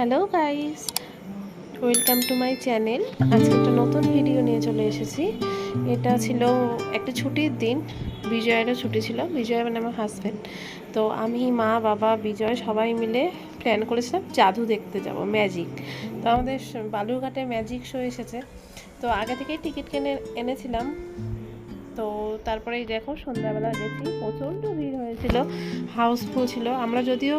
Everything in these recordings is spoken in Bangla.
Hello guys welcome to my channel আজকে একটা নতুন ভিডিও নিয়ে চলে এসেছি। এটা ছিল একটা ছুটির দিন। বিজয়েরও ছুটি ছিল। বিজয় মানে আমার হাজব্যান্ড তো আমি, মা, বাবা, বিজয় সবাই মিলে প্ল্যান করেছিলাম জাদু দেখতে যাব ম্যাজিক তো আমাদের বালুরঘাটে ম্যাজিক শো এসেছে। তো আগে থেকেই টিকিট কিনে, এনেছিলাম। তো তারপরেই দেখো সন্ধ্যাবেলা গেছি, প্রচণ্ড ভিড় হয়েছিল হাউসফুল ছিল। আমরা যদিও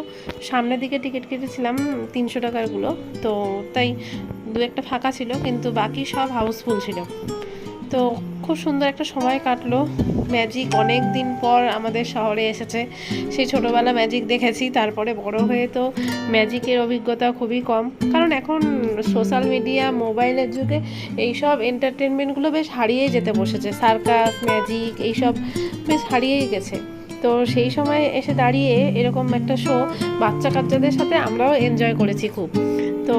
সামনের দিকে টিকিট কেটেছিলাম তিনশো টাকারগুলো, তো তাই দু একটা ফাঁকা ছিল, কিন্তু বাকি সব হাউসফুল ছিল। তো খুব সুন্দর একটা সময় কাটলো। ম্যাজিক অনেক দিন পর আমাদের শহরে এসেছে। সেই ছোটোবেলা ম্যাজিক দেখেছি, তারপরে বড় হয়ে তো ম্যাজিকের অভিজ্ঞতা খুবই কম। কারণ এখন সোশ্যাল মিডিয়া মোবাইলের যুগে এইসব এন্টারটেনমেন্টগুলো বেশ হারিয়েই যেতে বসেছে। সার্কাস ম্যাজিক এইসব বেশ হারিয়েই গেছে। তো সেই সময় এসে দাঁড়িয়ে এরকম একটা শো বাচ্চা কাচ্চাদের সাথে আমরাও এনজয় করেছি খুব। তো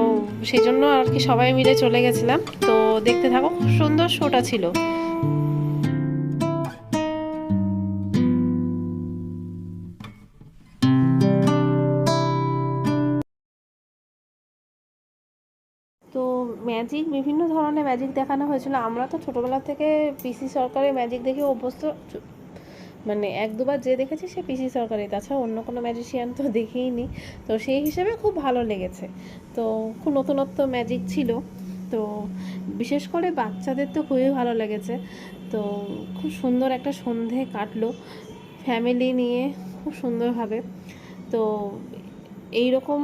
সেই জন্য আর কি সবাই মিলে চলে গেছিলাম। তো দেখতে থাকো সুন্দর শোটা ছিল। তো ম্যাজিক বিভিন্ন ধরনের ম্যাজিক দেখানো হয়েছিল। আমরা তো ছোটোবেলা থেকে পিসি সরকারের ম্যাজিক দেখে অভ্যস্ত। মানে এক দুবার যে দেখেছি সে পিসি সরকারি তাছাড়া অন্য কোনো ম্যাজিশিয়ান তো দেখেইনি তো সেই হিসেবে খুব ভালো লেগেছে। তো খুব নতুনত্ব ম্যাজিক ছিল। তো বিশেষ করে বাচ্চাদের তো খুবই ভালো লেগেছে। তো খুব সুন্দর একটা সন্ধে কাটলো ফ্যামিলি নিয়ে, খুব সুন্দরভাবে। তো এই রকম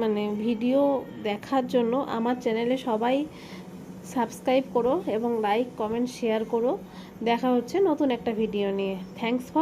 মানে ভিডিও দেখার জন্য আমার চ্যানেলে সবাই সাবস্ক্রাইব করো এবং লাইক কমেন্ট শেয়ার করো। দেখা হচ্ছে নতুন একটা ভিডিও নিয়ে। Thanks for